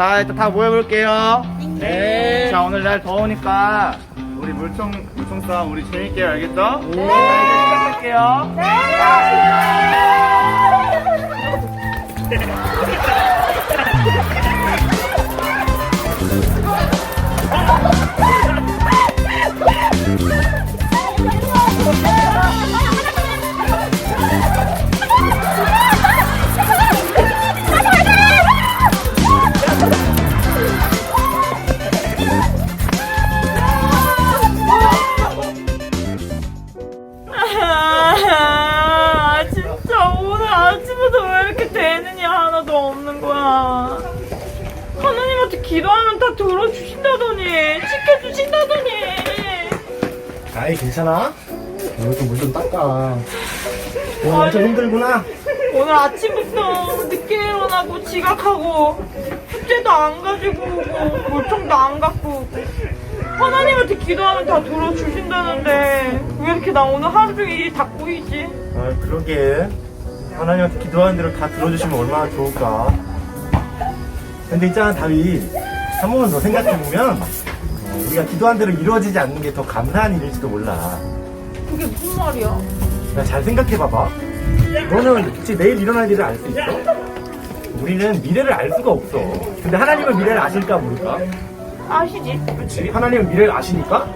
자, 일단 다 모여볼게요. 네. 자, 오늘 날 더우니까 우리 물총, 물총 싸움 우리 재밌게 해요, 알겠죠? 네. 자, 이제 시작할게요. 아, 없는 거야? 하나님한테 기도하면 다 들어주신다더니, 지켜주신다더니. 아이 괜찮아? 오늘 좀물좀 닦아 오늘 엄청 힘들구나 오늘 아침부터 늦게 일어나고 지각하고, 숙제도 안 가지고 오고, 물총도 안 갖고 오고. 하나님한테 기도하면 다 들어주신다는데, 왜 이렇게 나 오늘 하루 종일 일이 다 꼬이지? 아 그러게 하나님한테 기도하는 대로 다 들어주시면 얼마나 좋을까 근데 있잖아 다윗 한 번만 더 생각해보면 어, 우리가 기도한 대로 이루어지지 않는 게 더 감사한 일일지도 몰라 그게 무슨 말이야? 야, 잘 생각해봐봐 너는 혹시 내일 일어날 일을 알 수 있어? 우리는 미래를 알 수가 없어 근데 하나님은 미래를 아실까 모를까? 아시지? 그렇지 하나님은 미래를 아시니까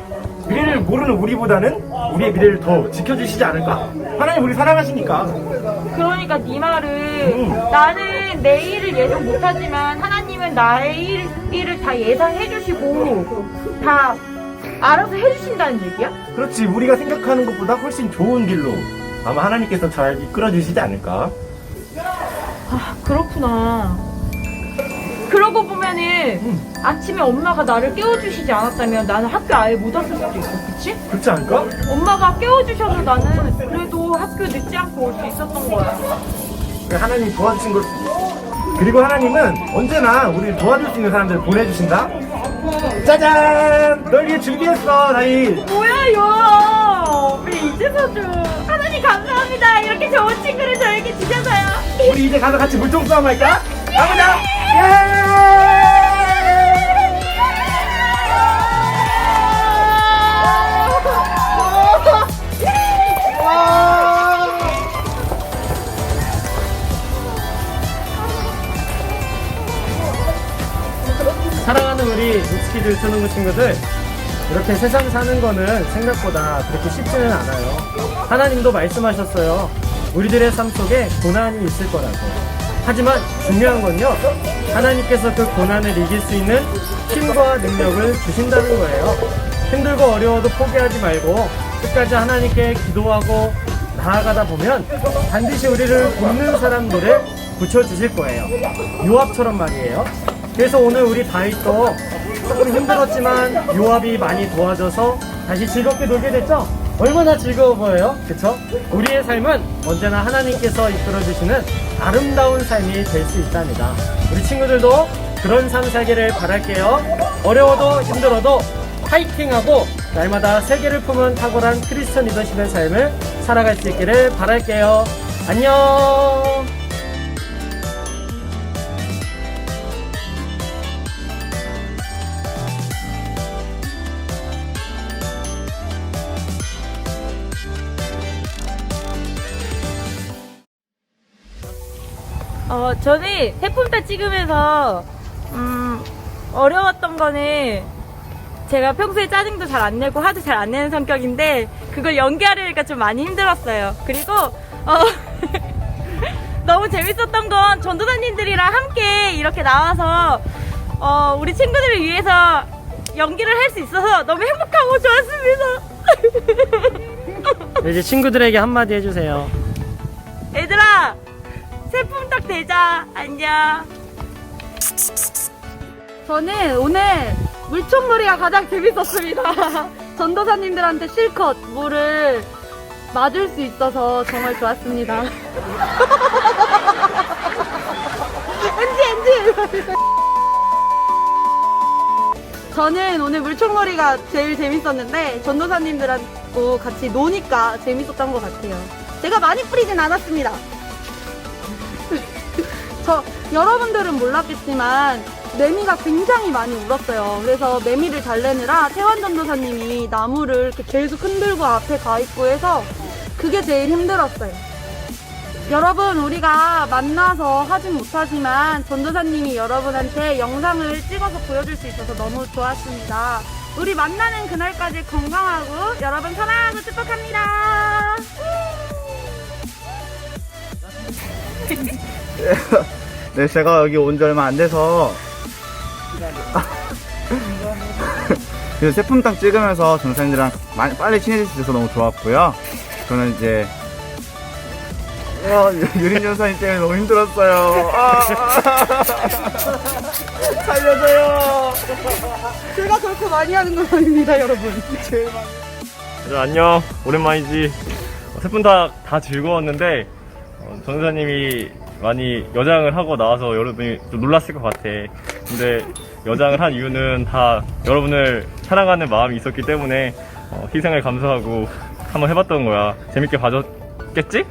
미래를 모르는 우리보다는 우리의 미래를 더 지켜주시지 않을까? 하나님 우리 사랑하시니까 그러니까 네 말은 음. 나는 내일을 예상 못하지만 하나님은 나의 일, 일을 다 예상해 주시고 다 알아서 해주신다는 얘기야? 그렇지 우리가 생각하는 것보다 훨씬 좋은 길로 아마 하나님께서 잘 이끌어 주시지 않을까? 아 그렇구나 그러고 보면은 아침에 엄마가 나를 깨워주시지 않았다면 나는 학교 아예 못 왔을 수도 있어 그치? 그렇지 않을까? 엄마가 깨워주셔서 나는 그래도 학교 늦지 않고 올 수 있었던 거야 하나님 도와주신 걸 수도 있어 그리고 하나님은 언제나 우리를 도와줄 수 있는 사람들을 보내주신다 짜잔! 널 위해 준비했어 다이 뭐야 이거 우리 이제서도 하나님 감사합니다 이렇게 좋은 친구를 저에게 주셔서요 우리 이제 가서 같이 물총 싸움 할까? 가보자! 예! 사랑하는 우리 룩스키들 초능부 친구들 이렇게 세상 사는 거는 생각보다 그렇게 쉽지는 않아요 하나님도 말씀하셨어요 우리들의 삶 속에 고난이 있을 거라고 하지만 중요한 건요 하나님께서 그 고난을 이길 수 있는 힘과 능력을 주신다는 거예요 힘들고 어려워도 포기하지 말고 끝까지 하나님께 기도하고 나아가다 보면 반드시 우리를 돕는 사람들을 붙여주실 거예요 요압처럼 말이에요 그래서 오늘 우리 다윗도 조금 힘들었지만 요압이 많이 도와줘서 다시 즐겁게 놀게 됐죠? 얼마나 즐거워 보여요? 그쵸? 우리의 삶은 언제나 하나님께서 이끌어주시는 아름다운 삶이 될 수 있답니다. 우리 친구들도 그런 삶 살기를 바랄게요. 어려워도 힘들어도 파이팅하고 날마다 세계를 품은 탁월한 크리스천 리더십의 삶을 살아갈 수 있기를 바랄게요. 안녕! 어 저는 해품타 찍으면서 음 어려웠던 거는 제가 평소에 짜증도 잘 안 내고 화도 잘 안 내는 성격인데 그걸 연기하려니까 좀 많이 힘들었어요 그리고 어 너무 재밌었던 건 전도사님들이랑 함께 이렇게 나와서 어, 우리 친구들을 위해서 연기를 할 수 있어서 너무 행복하고 좋았습니다. 이제 친구들에게 한마디 해주세요. 얘들아, 새품딱 되자. 안녕. 저는 오늘 물총놀이가 가장 재밌었습니다. 전도사님들한테 실컷 물을 맞을 수 있어서 정말 좋았습니다. 엔지 엔지. 저는 오늘 물총놀이가 제일 재밌었는데 전도사님들하고 같이 노니까 재밌었던 것 같아요. 제가 많이 뿌리진 않았습니다. 저 여러분들은 몰랐겠지만 매미가 굉장히 많이 울었어요. 그래서 매미를 달래느라 태환 전도사님이 나무를 이렇게 계속 흔들고 앞에 가 있고 해서 그게 제일 힘들었어요. 여러분, 우리가 만나서 하진 못하지만 전도사님이 여러분한테 영상을 찍어서 보여줄 수 있어서 너무 좋았습니다. 우리 만나는 그날까지 건강하고 여러분 사랑하고 축복합니다. 네, 제가 여기 온 지 얼마 안 돼서. 그 세품탕 찍으면서 전사님들이랑 많이 빨리 친해질 수 있어서 너무 좋았고요. 저는 이제 어, 유린 전사님 때문에 너무 힘들었어요. 아, 살려줘요. 제가 그렇게 많이 하는 건 아닙니다, 여러분. 얘들아, 안녕 오랜만이지 어, 세분 다 다 즐거웠는데 어, 전사님이 많이 여장을 하고 나와서 여러분이 좀 놀랐을 것 같아 근데 여장을 한 이유는 다 여러분을 사랑하는 마음이 있었기 때문에 어, 희생을 감수하고 한번 해봤던 거야 재밌게 봐줬겠지?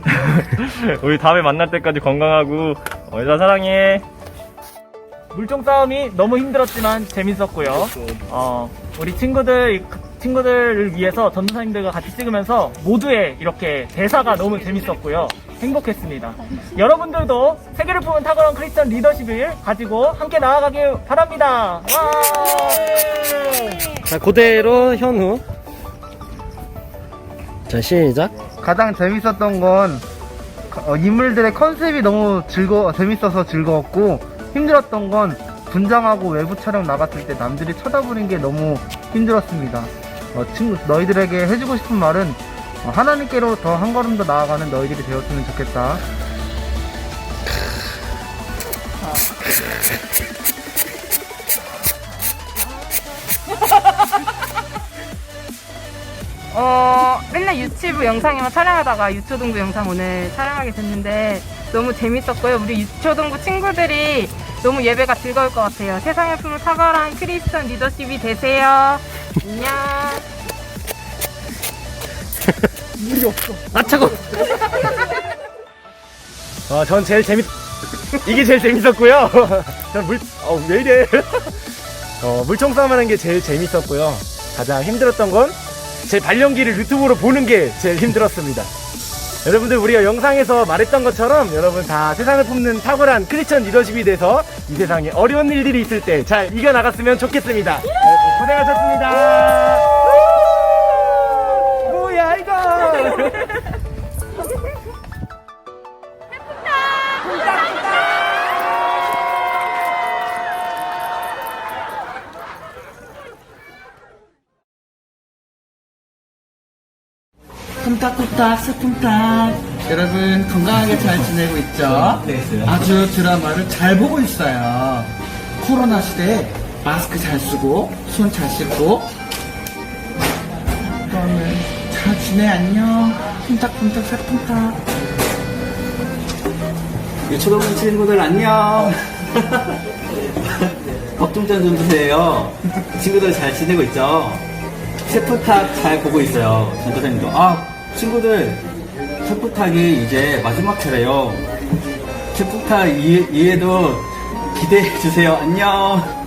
우리 다음에 만날 때까지 건강하고 어, 얘들아 사랑해 물총 싸움이 너무 힘들었지만 재밌었고요. 어, 우리 친구들, 친구들을 위해서 전도사님들과 같이 찍으면서 모두의 이렇게 대사가 너무 재밌었고요. 행복했습니다. 여러분들도 세계를 품은 탁월한 크리스천 리더십을 가지고 함께 나아가길 바랍니다. 와! 자, 그대로 현우. 자, 시작. 가장 재밌었던 건 어, 인물들의 컨셉이 너무 즐거 재밌어서 즐거웠고 힘들었던 건 분장하고 외부 촬영 나갔을 때 남들이 쳐다보는 게 너무 힘들었습니다. 어, 친구 너희들에게 해주고 싶은 말은 어, 하나님께로 더 한 걸음 더 나아가는 너희들이 되었으면 좋겠다. 어, 맨날 유튜브 영상에만 촬영하다가 유초동부 영상 오늘 촬영하게 됐는데 너무 재밌었고요. 우리 유초동부 친구들이 너무 예배가 즐거울 것 같아요. 세상의 품을 탁월한 크리스천 리더십이 되세요. 안녕. 아, 차고! 어, 전 제일 재밌, 이게 제일 재밌었고요. 전 물, 어, 왜 이래. 어, 물총 싸움 하는 게 제일 재밌었고요. 가장 힘들었던 건 제 발연기를 유튜브로 보는 게 제일 힘들었습니다. 여러분들 우리가 영상에서 말했던 것처럼 여러분 다 세상을 품는 탁월한 크리스천 리더십이 돼서 이 세상에 어려운 일들이 있을 때 잘 이겨나갔으면 좋겠습니다. 네, 고생하셨습니다. 뭐야 이거? 쿵딱쿵딱 스쿵딱 여러분 건강하게 잘 지내고 있죠? 아주 드라마를 잘 보고 있어요. 코로나 시대에 마스크 잘 쓰고 손 잘 씻고 지내 안녕 쿵딱쿵딱 스쿵딱 유초동 친구들 안녕. 박종찬 전도사예요. 친구들 잘 지내고 있죠? 셰프탁 잘 보고 있어요. 전도사님도. 아, 친구들, 셰프탁이 이제 마지막 회래요. 셰프탁 이, 이해도 기대해 주세요. 안녕.